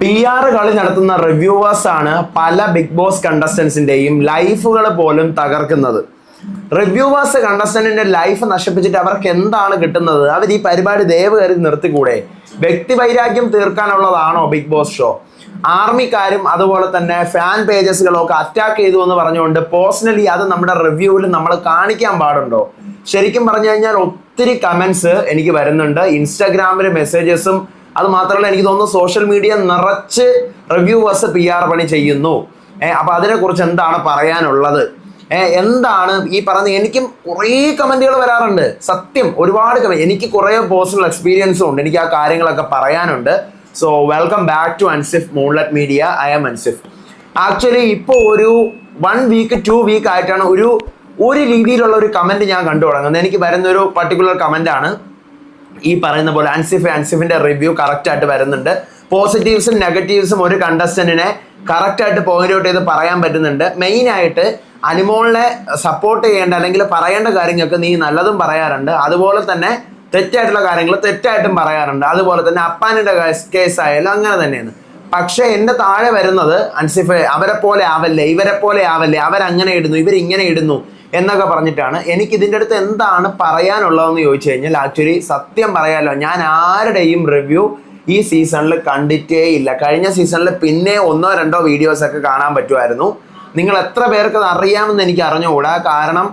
P R കളി നടത്തുന്ന reviewers ആണ് പല ബിഗ് ബോസ് കണ്ടസ്റ്റൻസിന്റെയും ലൈഫുകൾ പോലും തകർക്കുന്നത്. റിവ്യൂവേഴ്സ് കണ്ടസ്റ്റന്റിന്റെ ലൈഫ് നശിപ്പിച്ചിട്ട് അവർക്ക് എന്താണ് കിട്ടുന്നത്? അവർ ഈ പരിപാടി ദയവ് കരുതി നിർത്തിക്കൂടെ? വ്യക്തിവൈരാഗ്യം തീർക്കാനുള്ളതാണോ ബിഗ് ബോസ് ഷോ ആർമിക്കാരും അതുപോലെ തന്നെ ഫാൻ പേജസുകളും ഒക്കെ അറ്റാക്ക് ചെയ്തു എന്ന് പറഞ്ഞുകൊണ്ട് പേഴ്സണലി അത് നമ്മുടെ റിവ്യൂവിൽ നമ്മൾ കാണിക്കാൻ പാടുണ്ടോ? ശരിക്കും പറഞ്ഞു കഴിഞ്ഞാൽ ഒത്തിരി കമൻസ് എനിക്ക് വരുന്നുണ്ട്. ഇൻസ്റ്റാഗ്രാമിൽ മെസ്സേജസും അത് മാത്രമല്ല എനിക്ക് തോന്നുന്നു സോഷ്യൽ മീഡിയ നിറച്ച് റിവ്യൂവേഴ്സ് പി ആർ പണി ചെയ്യുന്നു. അപ്പൊ അതിനെക്കുറിച്ച് എന്താണ് പറയാനുള്ളത്? എന്താണ് ഈ പറഞ്ഞ എനിക്കും കുറേ കമന്റുകൾ വരാറുണ്ട്. സത്യം ഒരുപാട് കമന്റ് എനിക്ക് കുറേ പേഴ്സണൽ എക്സ്പീരിയൻസും ഉണ്ട്. എനിക്ക് ആ കാര്യങ്ങളൊക്കെ പറയാനുണ്ട്. So welcome back to Ansif Moonlet Media I am Ansif actually ഇപ്പോൾ ഒരു വൺ വീക്ക് ടു വീക്ക് ആയിട്ടാണ് ഒരു ഒരു രീതിയിലുള്ള ഒരു കമന്റ് ഞാൻ കണ്ടു തുടങ്ങുന്നത് എനിക്ക് വരുന്ന ഒരു പർട്ടിക്കുലർ കമന്റ് ആണ്. ഈ പറയുന്ന പോലെ അൻസിഫ് അൻസിഫിന്റെ റിവ്യൂ കറക്റ്റ് ആയിട്ട് വരുന്നുണ്ട്. പോസിറ്റീവ്സും നെഗറ്റീവ്സും ഒരു കണ്ടസ്റ്റന്റിനെ കറക്റ്റ് ആയിട്ട് പോയിന്റ് ഔട്ട് ചെയ്ത് പറയാൻ പറ്റുന്നുണ്ട്. മെയിൻ ആയിട്ട് അനുമോളിനെ സപ്പോർട്ട് ചെയ്യേണ്ട അല്ലെങ്കിൽ പറയേണ്ട കാര്യങ്ങൾക്ക് നീ നല്ലതും പറയാറുണ്ട്. അതുപോലെ തന്നെ തെറ്റായിട്ടുള്ള കാര്യങ്ങൾ തെറ്റായിട്ടും പറയാറുണ്ട്. അതുപോലെ തന്നെ അപ്പാനിന്റെ കേസ് ആയാലും അങ്ങനെ തന്നെയാണ്. പക്ഷേ എന്റെ താഴെ വരുന്നത് അൻസിഫ് അവരെ പോലെ ആവല്ലേ ഇവരെ പോലെ ആവല്ലേ അവരങ്ങനെ ഇടുന്നു ഇവരിങ്ങനെ ഇടുന്നു. എന്നൊക്കെ പറഞ്ഞിട്ടാണ്. എനിക്ക് ഇതിന്റെ അടുത്ത് എന്താണ് പറയാനുള്ളതെന്ന് ചോദിച്ചു കഴിഞ്ഞാൽ ആക്ച്വലി സത്യം പറയാലോ ഞാൻ ആരുടെയും റിവ്യൂ ഈ സീസണിൽ കണ്ടിട്ടേ ഇല്ല. കഴിഞ്ഞ സീസണിൽ പിന്നെ ഒന്നോ രണ്ടോ വീഡിയോസ് ഒക്കെ കാണാൻ പറ്റുമായിരുന്നു. നിങ്ങൾ എത്ര പേർക്ക് അത് അറിയാമെന്ന് എനിക്ക് അറിഞ്ഞുകൂടാ. കാരണം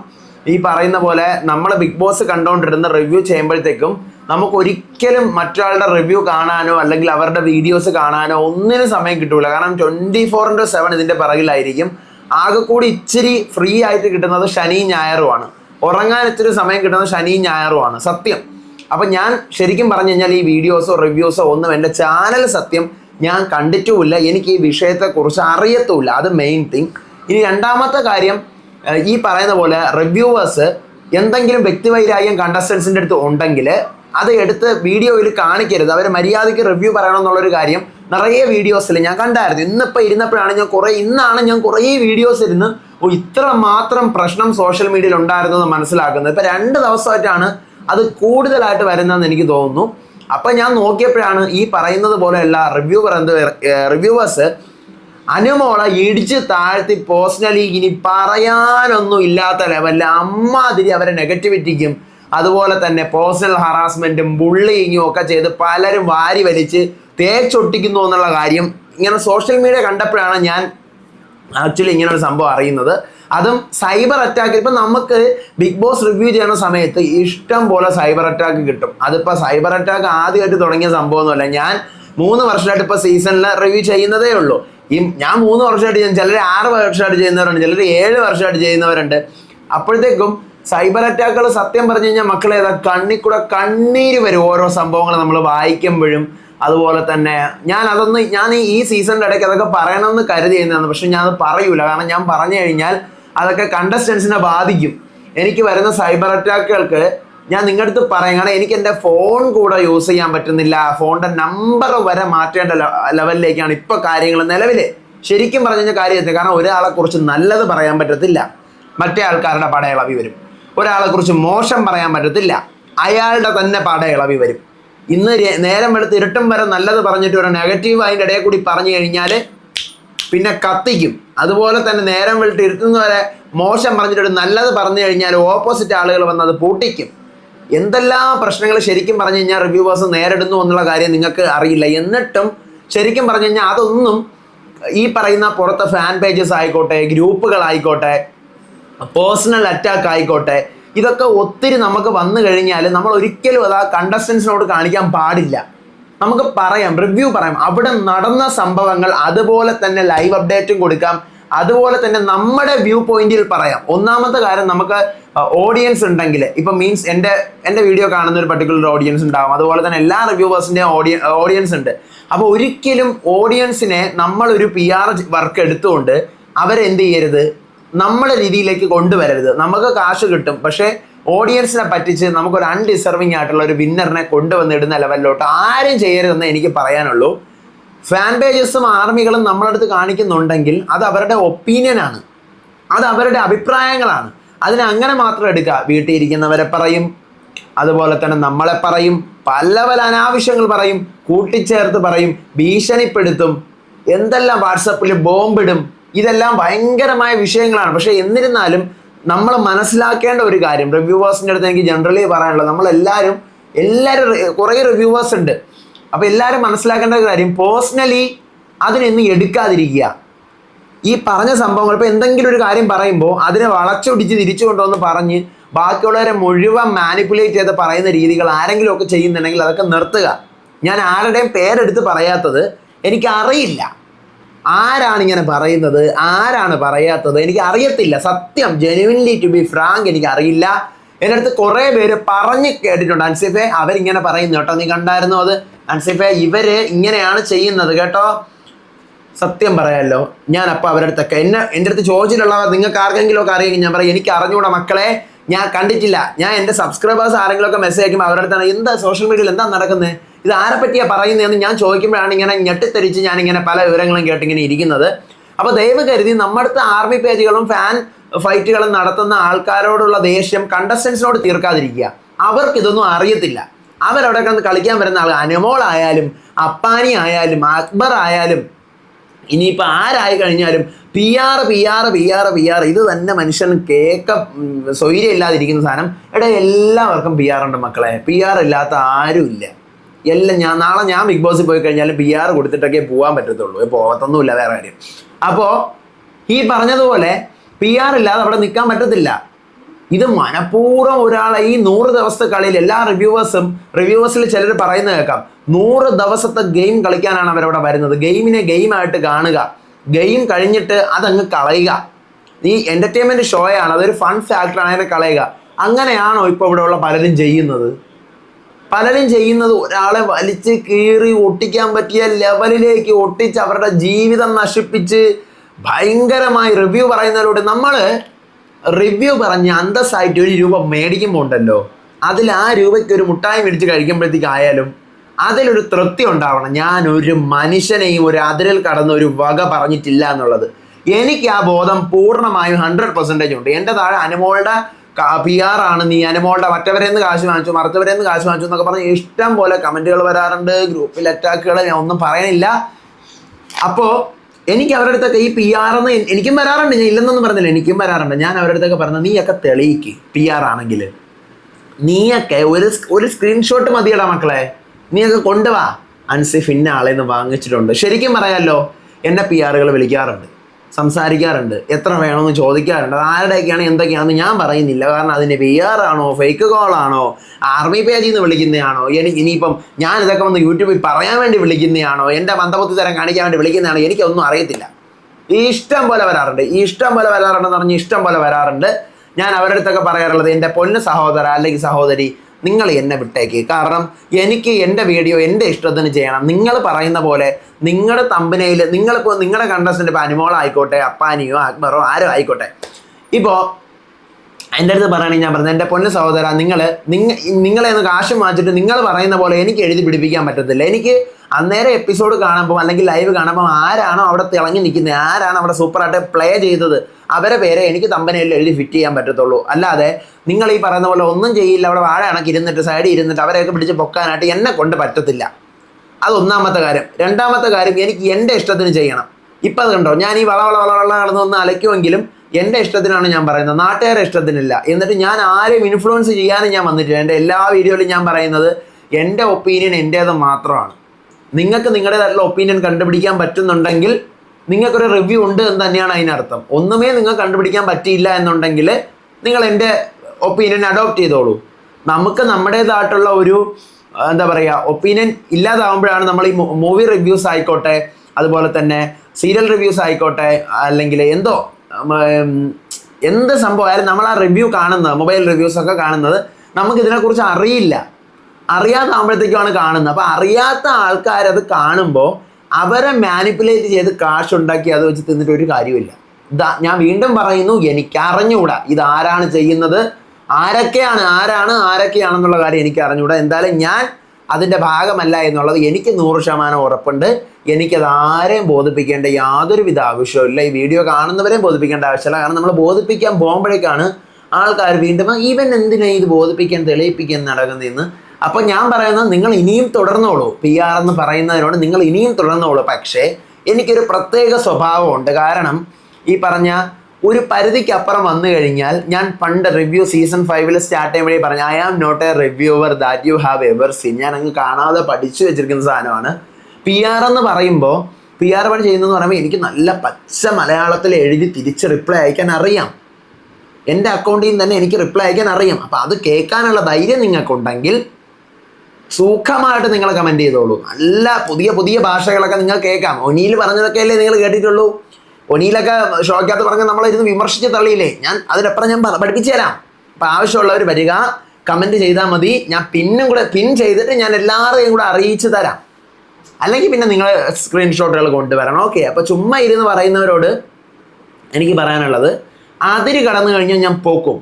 ഈ പറയുന്ന പോലെ നമ്മൾ ബിഗ് ബോസ് കണ്ടുകൊണ്ടിരുന്ന റിവ്യൂ ചെയ്യുമ്പോഴത്തേക്കും നമുക്ക് ഒരിക്കലും മറ്റൊരാളുടെ റിവ്യൂ കാണാനോ അല്ലെങ്കിൽ അവരുടെ വീഡിയോസ് കാണാനോ ഒന്നിനും സമയം കിട്ടൂല. കാരണം ട്വന്റി ഫോർ ഇന്റു സെവൻ ഇതിന്റെ പിറകിലായിരിക്കും. ആകെ കൂടി ഇച്ചിരി ഫ്രീ ആയിട്ട് കിട്ടുന്നത് ശനി ഞായറുമാണ് ഉറങ്ങാൻ ഇച്ചിരി സമയം കിട്ടുന്നത് ശനി ഞായറുമാണ് സത്യം. അപ്പം ഞാൻ ശരിക്കും പറഞ്ഞു കഴിഞ്ഞാൽ ഈ വീഡിയോസോ റിവ്യൂസോ ഒന്നും എന്റെ ചാനൽ സത്യം ഞാൻ കണ്ടിട്ടുമില്ല. എനിക്ക് ഈ വിഷയത്തെക്കുറിച്ച് അറിയത്തുമില്ല. അത് മെയിൻ തിങ് ഇനി രണ്ടാമത്തെ കാര്യം ഈ പറയുന്ന പോലെ റിവ്യൂവേഴ്സ് എന്തെങ്കിലും വ്യക്തിവൈരാഗ്യം കണ്ടസ്റ്റൻസിന്റെ അടുത്ത് ഉണ്ടെങ്കിൽ അത് എടുത്ത് വീഡിയോയിൽ കാണിക്കരുത്. അവർ മര്യാദയ്ക്ക് റിവ്യൂ പറയണം എന്നുള്ളൊരു കാര്യം നിറയെ വീഡിയോസിൽ ഞാൻ കണ്ടായിരുന്നു. ഇന്നിപ്പോൾ ഇരുന്നപ്പോഴാണ് ഞാൻ കുറേ ഇന്നാണ് ഞാൻ കുറേ വീഡിയോസ് ഇരുന്ന് ഓ ഇത്ര മാത്രം പ്രശ്നം സോഷ്യൽ മീഡിയയിൽ ഉണ്ടായിരുന്നു എന്ന് മനസ്സിലാക്കുന്നത്. ഇപ്പം രണ്ട് ദിവസമായിട്ടാണ് അത് കൂടുതലായിട്ട് വരുന്നതെന്ന് എനിക്ക് തോന്നുന്നു. അപ്പം ഞാൻ നോക്കിയപ്പോഴാണ് ഈ പറയുന്നത് പോലെയല്ല റിവ്യൂ പറയുന്നത് റിവ്യൂവേഴ്സ് അനുമോളെ ഇടിച്ച് താഴ്ത്തി പേഴ്സണലി ഇനി പറയാനൊന്നും ഇല്ലാത്ത ലെവലിൽ അമ്മാതിരി അവരെ നെഗറ്റിവിറ്റിക്കും അതുപോലെ തന്നെ പേഴ്സണൽ ഹറാസ്മെന്റും ബുള്ളിങ്ങും ഒക്കെ ചെയ്ത് പലരും വാരി വലിച്ച് തേച്ചൊട്ടിക്കുന്നു എന്നുള്ള കാര്യം ഇങ്ങനെ സോഷ്യൽ മീഡിയ കണ്ടപ്പോഴാണ് ഞാൻ ആക്ച്വലി ഇങ്ങനെ ഒരു സംഭവം അറിയുന്നത്. അതും സൈബർ അറ്റാക്ക് ഇപ്പം നമുക്ക് ബിഗ് ബോസ് റിവ്യൂ ചെയ്യുന്ന സമയത്ത് ഇഷ്ടം പോലെ സൈബർ അറ്റാക്ക് കിട്ടും. അതിപ്പോൾ സൈബർ അറ്റാക്ക് ആദ്യമായിട്ട് തുടങ്ങിയ സംഭവമൊന്നുമല്ല. ഞാൻ മൂന്ന് വർഷമായിട്ട് ഇപ്പോൾ സീസണിൽ റിവ്യൂ ചെയ്യുന്നതേ ഉള്ളൂ. ഈ ഞാൻ മൂന്ന് വർഷമായിട്ട് ചെയ്യുന്ന ചിലർ ആറ് വർഷമായിട്ട് ചെയ്യുന്നവരുണ്ട് ചിലർ ഏഴ് വർഷമായിട്ട് ചെയ്യുന്നവരുണ്ട്. അപ്പോഴത്തേക്കും സൈബർ അറ്റാക്കുകൾ സത്യം പറഞ്ഞു കഴിഞ്ഞാൽ മക്കളെ ഏതാ കണ്ണിൽ കൂടെ കണ്ണീര് വരും ഓരോ സംഭവങ്ങൾ നമ്മൾ വായിക്കുമ്പോഴും. അതുപോലെ തന്നെ ഞാൻ അതൊന്ന് ഞാൻ ഈ- സീസണിന്റെ ഇടയ്ക്ക് അതൊക്കെ പറയണമെന്ന് കരുതി ചെയ്യുന്നതാണ് പക്ഷെ ഞാൻ അത് പറയൂല. കാരണം ഞാൻ പറഞ്ഞു കഴിഞ്ഞാൽ അതൊക്കെ കണ്ടസ്റ്റൻസിനെ ബാധിക്കും. എനിക്ക് വരുന്ന സൈബർ അറ്റാക്കുകൾക്ക് ഞാൻ നിങ്ങളുടെ അടുത്ത് പറയാം. കാരണം എനിക്ക് എന്റെ ഫോൺ കൂടെ യൂസ് ചെയ്യാൻ പറ്റുന്നില്ല. ഫോണിന്റെ നമ്പർ വരെ മാറ്റേണ്ട ലെവലിലേക്കാണ് ഇപ്പോൾ കാര്യങ്ങൾ നിലവിൽ ശരിക്കും പറഞ്ഞു കഴിഞ്ഞാൽ കാര്യത്തിൽ കാരണം ഒരാളെക്കുറിച്ച് നല്ലത് പറയാൻ പറ്റത്തില്ല. മറ്റേ ആൾക്കാരുടെ പടയളവി വരും. ഒരാളെ കുറിച്ച് മോശം പറയാൻ പറ്റത്തില്ല. അയാളുടെ തന്നെ ഇളവി വരും. ഇന്ന് നേരം വെളുത്ത് ഇരുട്ടും വരെ നല്ലത് പറഞ്ഞിട്ട് ഒരു നെഗറ്റീവ് അതിന്റെ ഇടയിൽ കൂടി പറഞ്ഞു കഴിഞ്ഞാൽ പിന്നെ കത്തിക്കും. അതുപോലെ തന്നെ നേരം വെളുത്ത് ഇരുത്തുന്നവരെ മോശം പറഞ്ഞിട്ട് ഒരു നല്ലത് പറഞ്ഞു കഴിഞ്ഞാൽ ഓപ്പോസിറ്റ് ആളുകൾ വന്ന് അത് പൂട്ടിക്കും. എന്തെല്ലാം പ്രശ്നങ്ങൾ ശരിക്കും പറഞ്ഞു കഴിഞ്ഞാൽ റിവ്യൂവേഴ്സ് നേരിടുന്നു എന്നുള്ള കാര്യം നിങ്ങൾക്ക് അറിയില്ല. എന്നിട്ടും ശരിക്കും പറഞ്ഞു കഴിഞ്ഞാൽ അതൊന്നും ഈ പറയുന്ന പുറത്തെ ഫാൻ പേജസ് ആയിക്കോട്ടെ ഗ്രൂപ്പുകളായിക്കോട്ടെ പേഴ്സണൽ അറ്റാക്ക് ആയിക്കോട്ടെ. ഇതൊക്കെ ഒത്തിരി നമുക്ക് വന്നു കഴിഞ്ഞാൽ നമ്മൾ ഒരിക്കലും അത് ആ കണ്ടസ്റ്റൻസിനോട് കാണിക്കാൻ പാടില്ല. നമുക്ക് പറയാം റിവ്യൂ പറയാം. അവിടെ നടന്ന സംഭവങ്ങൾ അതുപോലെ തന്നെ ലൈവ് അപ്ഡേറ്റും കൊടുക്കാം. അതുപോലെ തന്നെ നമ്മുടെ വ്യൂ പോയിന്റിൽ പറയാം. ഒന്നാമത്തെ കാര്യം നമുക്ക് ഓഡിയൻസ് ഉണ്ടെങ്കിൽ ഇപ്പൊ മീൻസ് എന്റെ എന്റെ വീഡിയോ കാണുന്ന ഒരു പർട്ടിക്കുലർ ഓഡിയൻസ് ഉണ്ടാവും. അതുപോലെ തന്നെ എല്ലാ റിവ്യൂവേഴ്സിന്റെയും ഓഡിയ ഓഡിയൻസ് ഉണ്ട്. അപ്പോൾ ഒരിക്കലും ഓഡിയൻസിനെ നമ്മളൊരു പി ആർ വർക്ക് എടുത്തുകൊണ്ട് അവരെന്ത് ചെയ്യരുത്? നമ്മുടെ രീതിയിലേക്ക് കൊണ്ടുവരരുത്. നമുക്ക് കാശ് കിട്ടും. പക്ഷേ ഓഡിയൻസിനെ പറ്റിച്ച് നമുക്കൊരു അൺഡിസർവിങ് ആയിട്ടുള്ള ഒരു വിന്നറിനെ കൊണ്ടുവന്നിടുന്ന ലെവലിലോട്ട് ആരും ചെയ്യരുതെന്ന് എനിക്ക് പറയാനുള്ളൂ. ഫാൻ പേജസും ആർമികളും നമ്മളടുത്ത് കാണിക്കുന്നുണ്ടെങ്കിൽ അത് അവരുടെ ഒപ്പീനിയനാണ് അത് അവരുടെ അഭിപ്രായങ്ങളാണ്. അതിനെ അങ്ങനെ മാത്രം എടുക്കുക. വീട്ടിൽ ഇരിക്കുന്നവരെ പറയും. അതുപോലെ തന്നെ നമ്മളെ പറയും. പല പല അനാവശ്യങ്ങൾ പറയും. കൂട്ടിച്ചേർത്ത് പറയും. ഭീഷണിപ്പെടുത്തും. എന്തെല്ലാം വാട്സപ്പിൽ ബോംബിടും. ഇതെല്ലാം ഭയങ്കരമായ വിഷയങ്ങളാണ്. പക്ഷേ എന്നിരുന്നാലും നമ്മൾ മനസ്സിലാക്കേണ്ട ഒരു കാര്യം റിവ്യൂവേഴ്സിന്റെ അടുത്ത് എനിക്ക് ജനറലി പറയാനുള്ളത് നമ്മളെല്ലാവരും എല്ലാവരും കുറേ റിവ്യൂവേഴ്സ് ഉണ്ട്. അപ്പോൾ എല്ലാവരും മനസ്സിലാക്കേണ്ട ഒരു കാര്യം പേഴ്സണലി അതിനൊന്നും എടുക്കാതിരിക്കുക. ഈ പറഞ്ഞ സംഭവങ്ങൾ ഇപ്പോൾ എന്തെങ്കിലും ഒരു കാര്യം പറയുമ്പോൾ അതിനെ വളച്ചൊടിച്ച് തിരിച്ചു കൊണ്ടുവന്ന് പറഞ്ഞ് ബാക്കിയുള്ളവരെ മുഴുവൻ മാനിപ്പുലേറ്റ് ചെയ്ത് പറയുന്ന രീതികൾ ആരെങ്കിലുമൊക്കെ ചെയ്യുന്നുണ്ടെങ്കിൽ അതൊക്കെ നിർത്തുക. ഞാൻ ആരുടെയും പേരെടുത്ത് പറയാത്തത് എനിക്കറിയില്ല. ആരാണ് ഇങ്ങനെ പറയുന്നത്? ആരാണ് പറയാത്തത്? എനിക്ക് അറിയത്തില്ല സത്യം ജെനുവിൻലി ടു ബി ഫ്രാങ്ക് എനിക്ക് അറിയില്ല എന്റെ അടുത്ത് കുറേ പേര് പറഞ്ഞ് കേട്ടിട്ടുണ്ട്. അൻസിഫെ അവരിങ്ങനെ പറയുന്നു കേട്ടോ. നീ കണ്ടായിരുന്നു അത്? അൻസിഫെ ഇവർ ഇങ്ങനെയാണ് ചെയ്യുന്നത് കേട്ടോ. സത്യം പറയാമല്ലോ ഞാൻ അപ്പോൾ അവരുടെ അടുത്തൊക്കെ എന്നെ എന്റെ അടുത്ത് ചോദിച്ചിട്ടുള്ളവർ നിങ്ങൾക്ക് ആർക്കെങ്കിലും ഒക്കെ ഞാൻ പറയും. എനിക്ക് അറിഞ്ഞുകൂടാ മക്കളെ. ഞാൻ കണ്ടിട്ടില്ല. ഞാൻ എന്റെ സബ്സ്ക്രൈബേഴ്സ് ആരെങ്കിലും ഒക്കെ മെസ്സേജ് അയക്കുമ്പോൾ അവരുടെ അടുത്താണ് എന്താ സോഷ്യൽ മീഡിയയിൽ എന്താ നടക്കുന്നത് ഇത് ആരെ പറ്റിയാ പറയുന്നതെന്ന് ഞാൻ ചോദിക്കുമ്പോഴാണ് ഇങ്ങനെ ഞെട്ടിത്തെരിച്ച് ഞാനിങ്ങനെ പല വിവരങ്ങളും കേട്ടിങ്ങനെ ഇരിക്കുന്നത്. അപ്പോൾ ദയവ് കരുതി നമ്മുടെ ആർമി പേജുകളും ഫാൻ ഫൈറ്റുകളും നടത്തുന്ന ആൾക്കാരോടുള്ള ദേഷ്യം കണ്ടസ്റ്റൻസിനോട് തീർക്കാതിരിക്കുക. അവർക്കിതൊന്നും അറിയത്തില്ല. അവരവിടെ കണ്ട് കളിക്കാൻ വരുന്ന ആൾ അനുമോൾ ആയാലും അപ്പാനി ആയാലും അക്ബർ ആയാലും ഇനിയിപ്പോൾ ആരായി കഴിഞ്ഞാലും P R P R P R P R ഇത് തന്നെ മനുഷ്യൻ കേക്ക സ്വൈര്യം ഇല്ലാതിരിക്കുന്ന സാധനം. എടാ എല്ലാവർക്കും പി ആർ ഉണ്ട് മക്കളെ. പി ആർ ഇല്ലാത്ത ആരും ഇല്ല. എല്ലാം ഞാൻ നാളെ ഞാൻ ബിഗ് ബോസിൽ പോയി കഴിഞ്ഞാലും പി ആർ കൊടുത്തിട്ടൊക്കെ പോകാൻ പറ്റത്തുള്ളൂ. പോകത്തൊന്നുമില്ല വേറെ കാര്യം. അപ്പോൾ ഈ പറഞ്ഞതുപോലെ പി ആർ ഇല്ലാതെ അവിടെ നിൽക്കാൻ പറ്റത്തില്ല. ഇത് മനഃപൂർവം ഒരാളെ ഈ നൂറ് ദിവസത്തെ കളിയിൽ എല്ലാ റിവ്യൂവേഴ്സും റിവ്യൂവേഴ്സിൽ ചിലർ പറയുന്നത് കേൾക്കാം. നൂറ് ദിവസത്തെ ഗെയിം കളിക്കാനാണ് അവരവിടെ വരുന്നത്. ഗെയിമിനെ ഗെയിമായിട്ട് കാണുക. ഗെയിം കഴിഞ്ഞിട്ട് അതങ്ങ് കളയുക. ഈ എന്റർടൈൻമെന്റ് ഷോയാണ് അതൊരു ഫൺ ഫാക്ടറാണ് അതിനെ കളയുക. അങ്ങനെയാണോ ഇപ്പോൾ ഇവിടെയുള്ള പലരും ചെയ്യുന്നത്? പലരും ചെയ്യുന്നത് ഒരാളെ വലിച്ച് കീറി ഒട്ടിക്കാൻ പറ്റിയ ലെവലിലേക്ക് ഒട്ടിച്ച് അവരുടെ ജീവിതം നശിപ്പിച്ച് ഭയങ്കരമായി റിവ്യൂ പറയുന്നതിലൂടെ നമ്മൾ റിവ്യൂ പറഞ്ഞ് അന്തസ്സായിട്ട് ഒരു രൂപ മേടിക്കുമ്പോൾ ഉണ്ടല്ലോ. അതിൽ ആ രൂപയ്ക്ക് ഒരു മുട്ടായി മേടിച്ച് കഴിക്കുമ്പോഴത്തേക്ക് ആയാലും അതിലൊരു തൃപ്തി ഉണ്ടാവണം. ഞാൻ ഒരു മനുഷ്യനെയും ഒരു അതിരിൽ കടന്ന് ഒരു വക പറഞ്ഞിട്ടില്ല എന്നുള്ളത്. എനിക്ക് ആ ബോധം പൂർണമായും ഹൺഡ്രഡ് പെർസെന്റേജ് ഉണ്ട്. എന്റെ താഴെ അനുമോളുടെ പി ആർ ആണ്. നീ അനുമോളുടെ മറ്റവരെ നിന്ന് കാശ് വാങ്ങിച്ചു മറത്തവരെ നിന്ന് കാശ് വാങ്ങിച്ചു എന്നൊക്കെ പറഞ്ഞ് ഇഷ്ടം പോലെ കമന്റുകൾ വരാറുണ്ട്. ഗ്രൂപ്പിൽ അറ്റാക്കുകൾ ഞാൻ ഒന്നും പറയണില്ല. അപ്പോൾ എനിക്ക് അവരുടെ അടുത്തൊക്കെ ഈ പി ആർ എന്ന് എനിക്കും വരാറുണ്ട് ഞാൻ ഇല്ലെന്നൊന്നും പറഞ്ഞില്ല എനിക്കും വരാറുണ്ട്. ഞാൻ അവരുടെ അടുത്തൊക്കെ പറഞ്ഞത് നീയൊക്കെ തെളിയിക്ക് പി ആർ ആണെങ്കിൽ. നീയൊക്കെ ഒരു ഒരു സ്ക്രീൻഷോട്ട് മതിയടാ മക്കളെ. നീയൊക്കെ കൊണ്ടുവാ. അൻസിഫ് ഇന്ന ആളെ നിന്ന് വാങ്ങിച്ചിട്ടുണ്ട്. ശരിക്കും പറയാമല്ലോ എന്നെ പി ആറുകൾ വിളിക്കാറുണ്ട്. സംസാരിക്കാറുണ്ട്. എത്ര വേണമെന്ന് ചോദിക്കാറുണ്ട്. അത് ആരുടെയൊക്കെയാണ് എന്തൊക്കെയാണെന്ന് ഞാൻ പറയുന്നില്ല. കാരണം അതിന് പി ആർ ആണോ ഫേക്ക് കോൾ ആണോ ആർമി പേജിൽ നിന്ന് വിളിക്കുന്നതാണോ എനിക്ക് ഇനിയിപ്പം ഞാൻ ഇതൊക്കെ വന്ന് യൂട്യൂബിൽ പറയാൻ വേണ്ടി വിളിക്കുന്നതാണോ എന്റെ ബന്ധപത്തി തരം കാണിക്കാൻ വേണ്ടി വിളിക്കുന്നതാണോ എനിക്കൊന്നും അറിയത്തില്ല. ഈ ഇഷ്ടം പോലെ വരാറുണ്ട്. ഈ ഇഷ്ടം പോലെ വരാറുണ്ടെന്ന് പറഞ്ഞ് ഇഷ്ടം പോലെ വരാറുണ്ട്. ഞാൻ അവരുടെ അടുത്തൊക്കെ പറയാറുള്ളത് എന്റെ പൊന്ന് സഹോദര അല്ലെങ്കിൽ സഹോദരി നിങ്ങൾ എന്നെ വിട്ടേക്ക്. കാരണം എനിക്ക് എന്റെ വീഡിയോ എന്റെ ഇഷ്ടത്തിന് ചെയ്യണം. നിങ്ങൾ പറയുന്ന പോലെ നിങ്ങളുടെ തമ്പനയിൽ നിങ്ങളിപ്പോൾ നിങ്ങളുടെ കണ്ടസ്റ്റന്റ് ഇപ്പോൾ അനുമോളായിക്കോട്ടെ അപ്പാനിയോ അക്ബറോ ആരോ ആയിക്കോട്ടെ. ഇപ്പോൾ എന്റെ അടുത്ത് പറയുകയാണെങ്കിൽ ഞാൻ പറഞ്ഞത് എന്റെ പൊന്ന സഹോദര നിങ്ങൾ നിങ്ങൾ നിങ്ങളെ ഒന്ന് കാശ് വാങ്ങിച്ചിട്ട് നിങ്ങൾ പറയുന്ന പോലെ എനിക്ക് എഴുതി പിടിപ്പിക്കാൻ പറ്റത്തില്ല. എനിക്ക് അന്നേരം എപ്പിസോഡ് കാണുമ്പോൾ അല്ലെങ്കിൽ ലൈവ് കാണുമ്പോൾ ആരാണോ അവിടെ തിളങ്ങി നിൽക്കുന്നത് ആരാണ് അവിടെ സൂപ്പറായിട്ട് പ്ലേ ചെയ്തത് അവരെ പേരെ എനിക്ക് തമ്പനയിൽ എഴുതി ഫിറ്റ് ചെയ്യാൻ പറ്റത്തുള്ളൂ. അല്ലാതെ നിങ്ങൾ ഈ പറയുന്ന പോലെ ഒന്നും ചെയ്യില്ല അവിടെ വാഴ കണക്ക് ഇരുന്നിട്ട് സൈഡിൽ ഇരുന്നിട്ട് അവരെയൊക്കെ പിടിച്ച് പൊക്കാനായിട്ട് എന്നെ കൊണ്ട് പറ്റത്തില്ല. അത് ഒന്നാമത്തെ കാര്യം. രണ്ടാമത്തെ കാര്യം എനിക്ക് എന്റെ ഇഷ്ടത്തിന് ചെയ്യണം. ഇപ്പം അത് കണ്ടോ ഞാൻ ഈ വള വള വള വള നടന്ന് ഒന്ന് അലയ്ക്കുമെങ്കിലും എന്റെ ഇഷ്ടത്തിനാണ് ഞാൻ പറയുന്നത്. നാട്ടുകാരുടെ ഇഷ്ടത്തിനില്ല. എന്നിട്ട് ഞാൻ ആരെയും ഇൻഫ്ലുവൻസ് ചെയ്യാനും ഞാൻ വന്നിട്ടില്ല. എന്റെ എല്ലാ വീഡിയോയിലും ഞാൻ പറയുന്നത് എന്റെ ഒപ്പീനിയൻ എന്റേത് മാത്രമാണ്. നിങ്ങൾക്ക് നിങ്ങളുടേതായിട്ടുള്ള ഒപ്പീനിയൻ കണ്ടുപിടിക്കാൻ പറ്റുന്നുണ്ടെങ്കിൽ നിങ്ങൾക്കൊരു റിവ്യൂ ഉണ്ട് എന്ന് തന്നെയാണ് അതിനർത്ഥം. ഒന്നുമേ നിങ്ങൾ കണ്ടുപിടിക്കാൻ പറ്റിയില്ല എന്നുണ്ടെങ്കിൽ നിങ്ങൾ എന്റെ ഒപ്പീനിയൻ അഡോപ്റ്റ് ചെയ്തോളൂ. നമുക്ക് നമ്മുടേതായിട്ടുള്ള ഒരു എന്താ പറയുക ഒപ്പീനിയൻ ഇല്ലാതാവുമ്പോഴാണ് നമ്മൾ ഈ മൂവി റിവ്യൂസ് ആയിക്കോട്ടെ അതുപോലെ തന്നെ സീരിയൽ റിവ്യൂസ് ആയിക്കോട്ടെ അല്ലെങ്കിൽ എന്തോ എന്ത് സംഭവമായാലും നമ്മൾ ആ റിവ്യൂ കാണുന്നത് മൊബൈൽ റിവ്യൂസ് ഒക്കെ കാണുന്നത് നമുക്ക് ഇതിനെക്കുറിച്ച് അറിയില്ല. അറിയാതാകുമ്പോഴത്തേക്കുമാണ് കാണുന്നത്. അപ്പോൾ അറിയാത്ത ആൾക്കാരത് കാണുമ്പോൾ അവരെ മാനിപ്പുലേറ്റ് ചെയ്ത് കാശ് ഉണ്ടാക്കി അത് വെച്ച് തിന്നിട്ട് ഒരു കാര്യമില്ല ഇതാ ഞാൻ വീണ്ടും പറയുന്നു എനിക്ക് അറിഞ്ഞുകൂടാ. ഇത് ആരാണ് ചെയ്യുന്നത്? ആരൊക്കെയാണ് ആരാണ് ആരൊക്കെയാണെന്നുള്ള കാര്യം എനിക്ക് അറിഞ്ഞുകൂടാ. എന്തായാലും ഞാൻ അതിന്റെ ഭാഗമല്ല എന്നുള്ളത് എനിക്ക് നൂറ് ശതമാനം ഉറപ്പുണ്ട്. എനിക്കത് ആരെയും ബോധിപ്പിക്കേണ്ട യാതൊരുവിധ ഇല്ല. ഈ വീഡിയോ കാണുന്നവരെയും ബോധിപ്പിക്കേണ്ട ആവശ്യമില്ല. കാരണം നമ്മൾ ബോധിപ്പിക്കാൻ പോകുമ്പോഴേക്കാണ് ആൾക്കാർ വീണ്ടും ഈവൻ എന്തിനാ ഇത് ബോധിപ്പിക്കാൻ തെളിയിപ്പിക്കാൻ നടക്കുന്നതെന്ന്? അപ്പോൾ ഞാൻ പറയുന്നത് നിങ്ങൾ ഇനിയും തുടർന്നോളൂ. പി ആർ എന്ന് പറയുന്നതിനോട് നിങ്ങൾ ഇനിയും തുടർന്നോളൂ. പക്ഷേ എനിക്കൊരു പ്രത്യേക സ്വഭാവമുണ്ട്. കാരണം ഈ പറഞ്ഞ ഒരു പരിധിക്ക് അപ്പുറം വന്നു കഴിഞ്ഞാൽ ഞാൻ പണ്ട് റിവ്യൂ സീസൺ ഫൈവിൽ സ്റ്റാർട്ട് ചെയ്യുമ്പോഴേ പറഞ്ഞു I am not a reviewer that you have ever seen ഞാൻ അങ്ങ് കാണാതെ പഠിച്ചു വെച്ചിരിക്കുന്ന സാധനമാണ്. പി ആർ എന്ന് പറയുമ്പോൾ പി ആർ പണി ചെയ്യുന്നതെന്ന് പറയുമ്പോൾ എനിക്ക് നല്ല പച്ച മലയാളത്തിൽ എഴുതി തിരിച്ച് റിപ്ലൈ അയക്കാൻ അറിയാം. എന്റെ അക്കൗണ്ടിൽ നിന്ന് തന്നെ എനിക്ക് റിപ്ലൈ അയക്കാൻ അറിയാം. അപ്പോൾ അത് കേൾക്കാനുള്ള ധൈര്യം നിങ്ങൾക്കുണ്ടെങ്കിൽ സൂക്ഷ്മമായിട്ട് നിങ്ങൾ കമന്റ് ചെയ്തോളൂ. നല്ല പുതിയ പുതിയ ഭാഷകളൊക്കെ നിങ്ങൾ കേൾക്കാം. ഒനിയിൽ പറഞ്ഞതൊക്കെ അല്ലേ നിങ്ങൾ കേട്ടിട്ടുള്ളൂ. ഒനിയിലൊക്കെ ഷോക്കകത്ത് പറഞ്ഞ് നമ്മളിരുന്ന് വിമർശിച്ച് തള്ളിയില്ലേ? ഞാൻ അതിനപ്പുറം ഞാൻ പഠിപ്പിച്ചു തരാം അപ്പം ആവശ്യമുള്ളവർ വരിക കമന്റ് ചെയ്താൽ മതി. ഞാൻ പിന്നും കൂടെ പിൻ ചെയ്തിട്ട് ഞാൻ എല്ലാവരെയും കൂടെ അറിയിച്ചു തരാം. അല്ലെങ്കിൽ പിന്നെ നിങ്ങൾ സ്ക്രീൻഷോട്ടുകൾ കൊണ്ടുവരണം. ഓക്കെ അപ്പോൾ ചുമ്മാ ഇരുന്ന് പറയുന്നവരോട് എനിക്ക് പറയാനുള്ളത് അതിര് കടന്നു കഴിഞ്ഞാൽ ഞാൻ പോക്കും.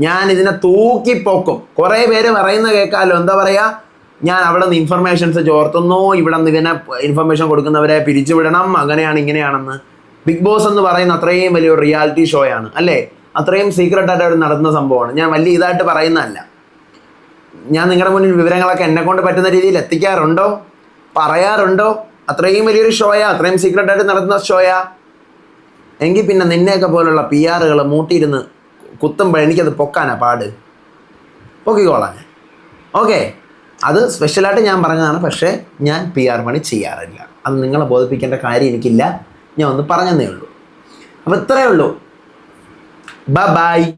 ഞാൻ ഇതിനെ തൂക്കി പോക്കും. കുറേ പേര് പറയുന്ന കേൾക്കാമല്ലോ എന്താ പറയുക ഞാൻ അവിടെ നിന്ന് ഇൻഫർമേഷൻസ് ചോർത്തുന്നു. ഇവിടെ നിന്ന് ഇതിനെ ഇൻഫർമേഷൻ കൊടുക്കുന്നവരെ പിരിച്ചുവിടണം. അങ്ങനെയാണ് ഇങ്ങനെയാണെന്ന്. ബിഗ് ബോസ് എന്ന് പറയുന്ന അത്രയും വലിയൊരു റിയാലിറ്റി ഷോ ആണ് അല്ലേ? അത്രയും സീക്രട്ട് ആയിട്ട് അവർ നടത്തുന്ന സംഭവമാണ്. ഞാൻ വലിയ ഇതായിട്ട് പറയുന്നതല്ല. ഞാൻ നിങ്ങളുടെ മുന്നിൽ വിവരങ്ങളൊക്കെ എന്നെ കൊണ്ട് പറ്റുന്ന രീതിയിൽ എത്തിക്കാറുണ്ടോ? പറയാറുണ്ടോ? അത്രയും വലിയൊരു ഷോയാ? അത്രയും സീക്രട്ട് ആയിട്ട് നടത്തുന്ന ഷോയാ? എങ്കിൽ പിന്നെ നിന്നെയൊക്കെ പോലുള്ള പി ആറുകൾ മൂട്ടിയിരുന്ന് കുത്തുമ്പോൾ എനിക്കത് പൊക്കാനാ പാട്. പൊക്കിക്കോളാം ഓക്കെ. അത് സ്പെഷ്യലായിട്ട് ഞാൻ പറഞ്ഞതാണ് പക്ഷേ ഞാൻ പി ആർ പണി ചെയ്യാറില്ല. അത് നിങ്ങളെ ബോധിപ്പിക്കേണ്ട കാര്യം എനിക്കില്ല. ഞാൻ ഒന്ന് പറഞ്ഞതേ ഉള്ളൂ. അപ്പോൾ ഇത്രയേ ഉള്ളൂ. ബ ബായ്